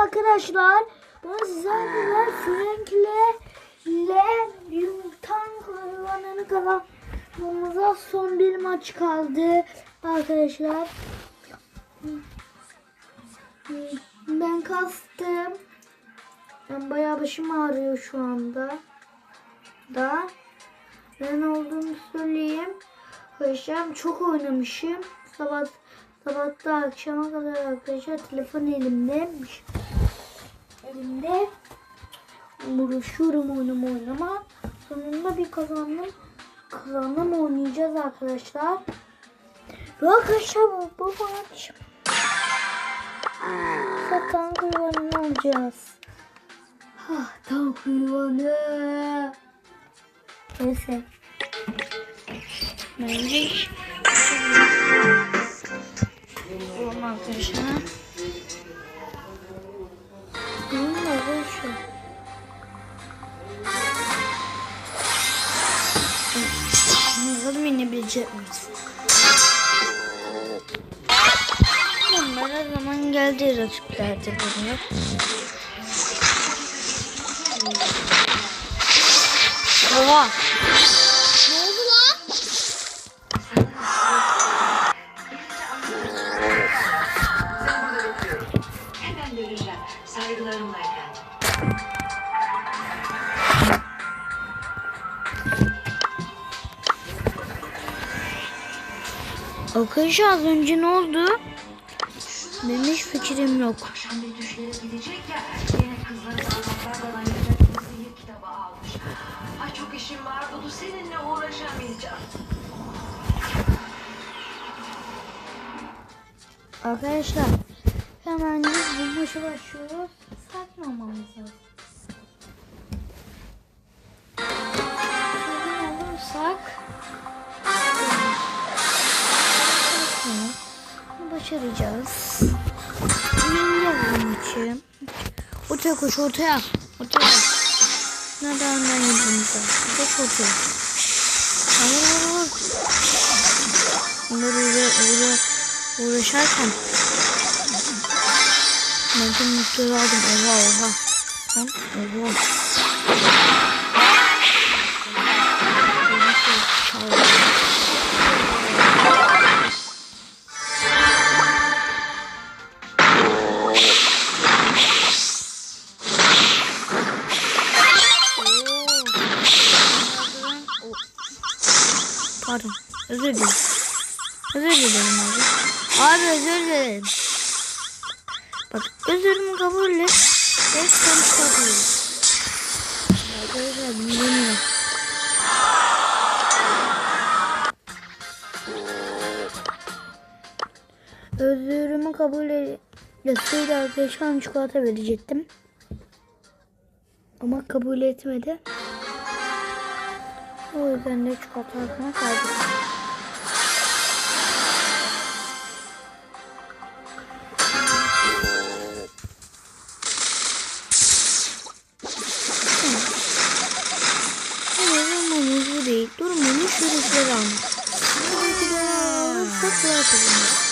Arkadaşlar ben sizlerle Frank'le ile yumurtan hayvanını kazanmamıza son bir maç kaldı arkadaşlar. Ben kastım. Ben bayağı başım ağrıyor şu anda. Da ben olduğumu söyleyeyim. Arkadaşlar çok oynamışım. Sabah sabahta akşama kadar arkadaşlar telefon elimdeymiş. Elimde uğraşıyorum oyunum oynama. Sonunda bir kazandım. Kazandım oynayacağız arkadaşlar. Ve arkadaşlar bu, bu maç Satan hayvanını alacağız. Ah, tavuk hayvanı. Neyse. Bence Oğlum arkadaşlar. Miyiz? Bunlar her zaman geldiği rakiplerdir bunlar. Oha! Ne oldu lan? Hemen döneceğim. Saygılarımla Arkadaşlar az önce ne oldu? Benim hiç fikrim yok. Ay çok işim var Dudu. Seninle uğraşamayacağım. Arkadaşlar hemen biz bu maça başlıyoruz. Sakin olmamız lazım. Başaracağız. Yeneceğiz bu maçı. Ortaya koş ortaya. Ortaya koş. Nereden önden yediğimiz var. Koş ortaya. Vur. Onları uğra, uğra, uğraşarken ben tüm mutluları aldım. Oha oha. Lan oha. Pardon. Özür dilerim. Özür dilerim abi. Abi özür dilerim. Bak özürümü kabul et. Sen kabul et. Arkadaşlar bilmiyorum. Özürümü kabul et. Etseydi arkadaşlar çikolata verecektim. Ama kabul etmedi. O yüzden de çikolata hakkını kaybettim. Değil. Durumumuz şuruşları almak. Şuruşları alırsak daha kazanırız.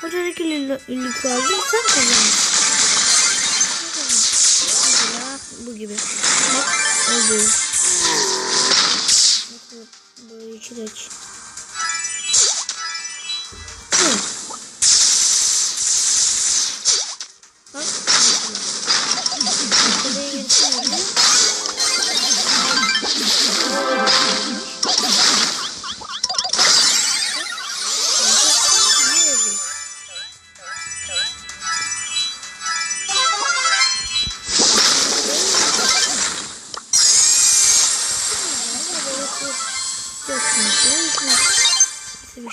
Hocadaki ünlük aldıysan kazanırsın. Bu gibi. Bak. Nasıl böyle içi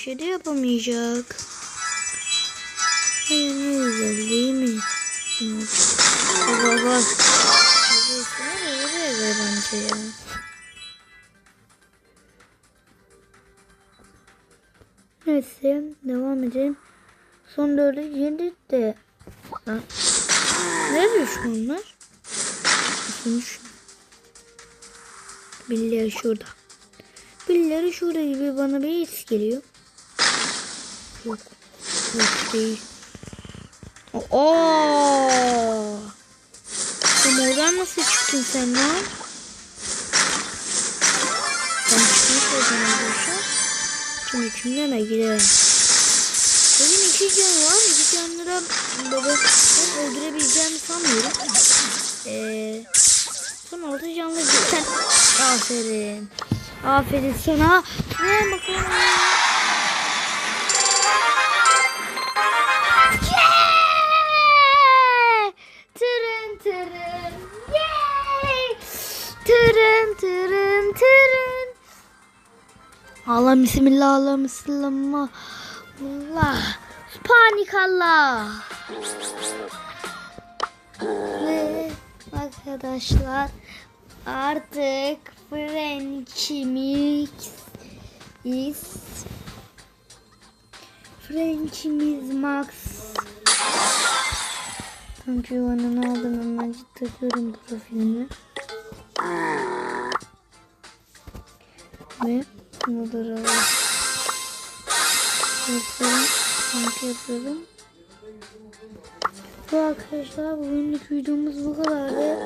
şey de yapamayacak. Hayır ne güzel değil mi? Bak bak oraya ver bence ya. Neyse devam edelim. Son dördü yedi de. Nerede düştü onlar? Sonuç. Birileri şurada. Birileri şurada gibi bana bir his geliyor. Yok. Yok değil. Oo. Sen oradan nasıl çıktın sen lan? Sen çıkmış o zaman arkadaşlar. Şimdi kimleme gidelim. Benim iki can var. İki canlıra baba ben öldürebileceğimi sanmıyorum. Eee son orta canlı cidden. Aferin. Aferin sana. Ne bakalım. Allah bismillah Allah bismillah. Allah. Panik Allah. Ve arkadaşlar artık French'imiz is French'imiz Max Çünkü onun aldım hemen takıyorum profilini. Ve bunları yapıyorum. Sanki yapıyorum. Bu arkadaşlar bugünlük videomuz bu kadardı.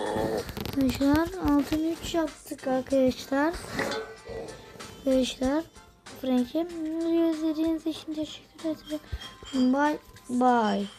Arkadaşlar altın 3 yaptık arkadaşlar. Arkadaşlar Frank'e izlediğiniz için teşekkür ederim. Bye bye.